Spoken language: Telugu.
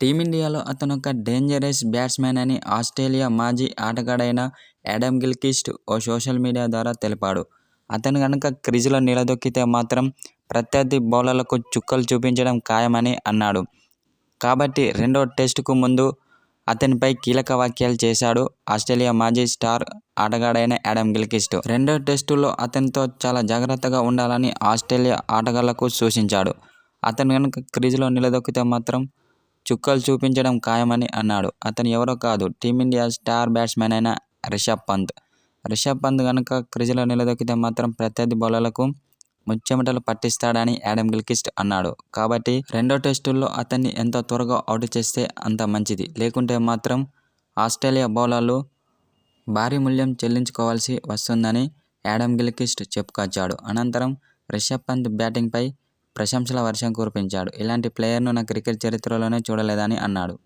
టీమిండియాలో అతను ఒక డేంజరస్ బ్యాట్స్మెన్ అని ఆస్ట్రేలియా మాజీ ఆటగాడైన యాడమ్ గిల్క్రిస్ట్ ఓ సోషల్ మీడియా ద్వారా తెలిపాడు. అతను కనుక క్రీజులో నిలదొక్కితే మాత్రం ప్రత్యర్థి బౌలర్లకు చుక్కలు చూపించడం ఖాయమని అన్నాడు. కాబట్టి రెండో టెస్టుకు ముందు అతనిపై కీలక వ్యాఖ్యలు చేశాడు ఆస్ట్రేలియా మాజీ స్టార్ ఆటగాడైన యాడమ్ గిల్కిస్ట్ రెండో టెస్టులో అతనితో చాలా జాగ్రత్తగా ఉండాలని ఆస్ట్రేలియా ఆటగాళ్ళకు సూచించాడు. అతను కనుక క్రీజులో నిలదొక్కితే మాత్రం చుక్కలు చూపించడం ఖాయమని అన్నాడు. అతను ఎవరో కాదు టీమిండియా స్టార్ బ్యాట్స్మెన్ అయిన రిషబ్ పంత్. రిషబ్ పంత్ కనుక క్రీజులో నిలదొక్కితే మాత్రం ప్రత్యర్థి బౌలర్లకు ముచ్చెమటలు పట్టిస్తాడని యాడమ్ గిల్కిస్ట్ అన్నాడు. కాబట్టి రెండో టెస్టుల్లో అతన్ని ఎంత త్వరగా అవుట్ చేస్తే అంత మంచిది. లేకుంటే మాత్రం ఆస్ట్రేలియా బౌలర్లు భారీ మూల్యం చెల్లించుకోవాల్సి వస్తుందని యాడమ్ గిల్కిస్ట్ చెప్పుకొచ్చాడు. అనంతరం రిషబ్ పంత్ బ్యాటింగ్పై ప్రశంసల వర్షం కురిపించాడు. ఇలాంటి ప్లేయర్ను నా క్రికెట్ చరిత్రలోనే చూడలేదని అన్నాడు.